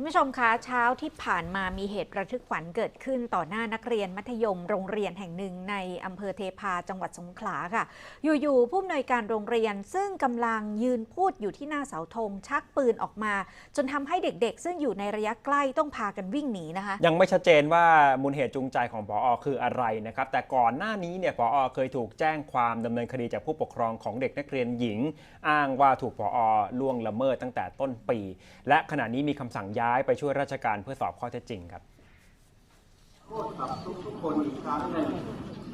คุณผู้ชมคะเช้าที่ผ่านมามีเหตุระทึกขวัญเกิดขึ้นต่อหน้านักเรียนมัธยมโรงเรียนแห่งหนึ่งในอำเภอเทพาจังหวัดสงขลาค่ะ อยู่ๆผู้อำนวยการโรงเรียนซึ่งกำลังยืนพูดอยู่ที่หน้าเสาธงชักปืนออกมา จนทำให้เด็กๆ ซึ่งอยู่ในระยะใกล้ต้องพากันวิ่งหนีนะคะ ยังไม่ชัดเจนว่ามูลเหตุจูงใจของพออคืออะไรนะครับแต่ก่อนหน้านี้เนี่ยพออเคยถูกแจ้งความดำเนินคดีจากผู้ปกครองของเด็กนักเรียนหญิง อ้างว่าถูกพออล่วงละเมิดตั้งแต่ต้นปี และขณะนี้มีคำสั่งย้ายไปช่วยราชการเพื่อสอบข้อเท็จจริงครับพูดกับทุกๆคนอีกครั้งหนึ่ง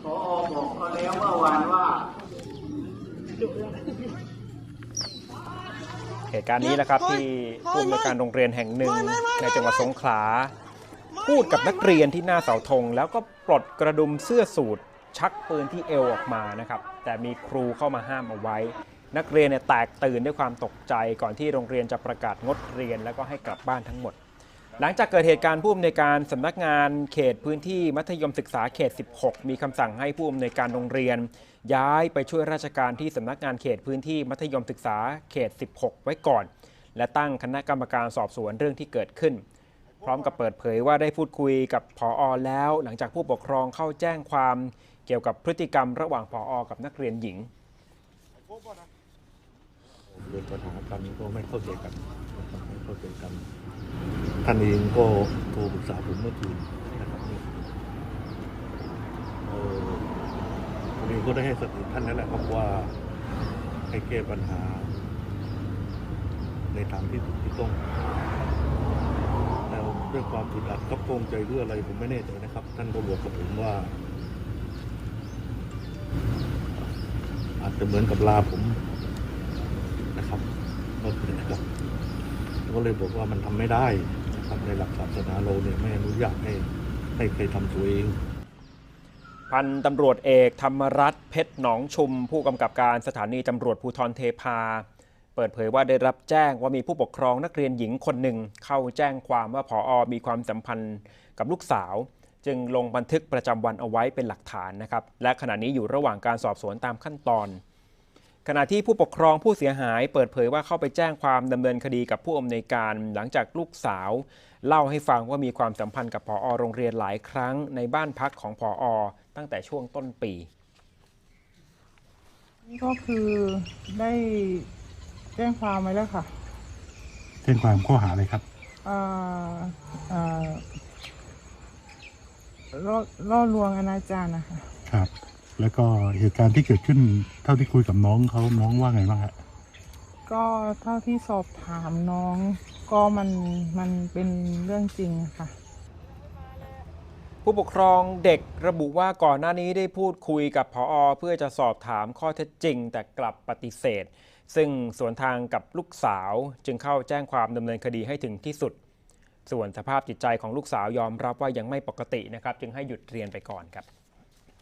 พอบอกเขาแล้วเมื่อวานว่า เหตุการณ์นี้แหละครับที่ผู้อำนวยการโรงเรียนแห่งหนึ่งในจังหวัดสงขลา พูดกับนักเรียนที่หน้าเสาธงแล้วก็ปลดกระดุมเสื้อสูทชักปืนที่เอวออกมานะครับ แต่มีครูเข้ามาห้ามเอาไว้ นักเรียนเนี่ยแตกตื่นด้วยความตกใจก่อนที่โรงเรียนจะประกาศงดเรียน แล้วก็ให้กลับบ้านทั้งหมด หลังจากเกิดเหตุการณ์ผู้อำนวยการสำนักงานเขตพื้นที่มัธยมศึกษาเขต 16 มีคำสั่งให้ผู้อำนวยการโรงเรียน ย้ายไปช่วยราชการที่สำนักงานเขตพื้นที่มัธยมศึกษาเขต 16 ไว้ก่อน และตั้งคณะกรรมการสอบสวนเรื่องที่เกิดขึ้น พร้อมกับเปิดเผยว่าได้พูดคุยกับผออแล้ว หลังจากผู้ปกครองเข้าแจ้งความเกี่ยวกับพฤติกรรมระหว่างผออกับนักเรียนหญิง เกิดปัญหากันก็ไม่เข้าใจกันนะครับไม่เข้าใจกันท่านเองก็โทรปรึกษาผมเมื่อคืนนะครับเนี่เออผมเองก็ได้ให้สติท่านนั่นแหละครับว่าให้แก้ปัญหา ในทางที่ถูกที่ต้องแล้วด้วยความอึดอัดครับโกงใจหรืออะไรผมไม่แน่ใจนะครับ ท่านก็บอกกับผมว่าอาจจะเหมือนกับลาผม เมื่อคืนนะครับก็เลยบอกว่ามันทำไม่ได้นะครับในหลักศาสนาเราเนี่ยไม่อนุญาตให้ให้ใครทำตัวเอง พันตำรวจเอกธรรมรัตน์เพชรหนองชุม ผู้กำกับการสถานีตำรวจภูธรเทพา เปิดเผยว่าได้รับแจ้งว่ามีผู้ปกครองนักเรียนหญิงคนหนึ่ง เข้าแจ้งความว่าผออมีความสัมพันธ์กับลูกสาวจึงลงบันทึกประจำวันเอาไว้เป็นหลักฐานนะครับ และขณะนี้อยู่ระหว่างการสอบสวนตามขั้นตอน ขณะที่ผู้ปกครองผู้เสียหายเปิดเผยว่าเข้าไปแจ้งความดำเนินคดีกับผู้อำนวยการหลังจากลูกสาว เล่าให้ฟังว่ามีความสัมพันธ์กับผอโรงเรียนหลายครั้งในบ้านพักของผอตั้งแต่ช่วงต้นปีก็คือได้แจ้งความไว้แล้วค่ะแจ้งความข้อหาอะไรครับเอ่อเอ่อล่อล่อลวงอนาจารนะคะครับ แล้วก็เหตุการณ์ที่เกิดขึ้นเท่าที่คุยกับน้องเขาน้องว่าไงบ้างฮะก็เท่าที่สอบถามน้อง ก็มันมันเป็นเรื่องจริงอะค่ะ ผู้ปกครองเด็กระบุว่าก่อนหน้านี้ได้พูดคุยกับผอเพื่อจะสอบถามข้อเท็จจริง แต่กลับปฏิเสธ ซึ่งสวนทางกับลูกสาวจึงเข้าแจ้งความดำเนินคดีให้ถึงที่สุด ส่วนสภาพจิตใจของลูกสาวยอมรับว่ายังไม่ปกตินะครับ จึงให้หยุดเรียนไปก่อนครับ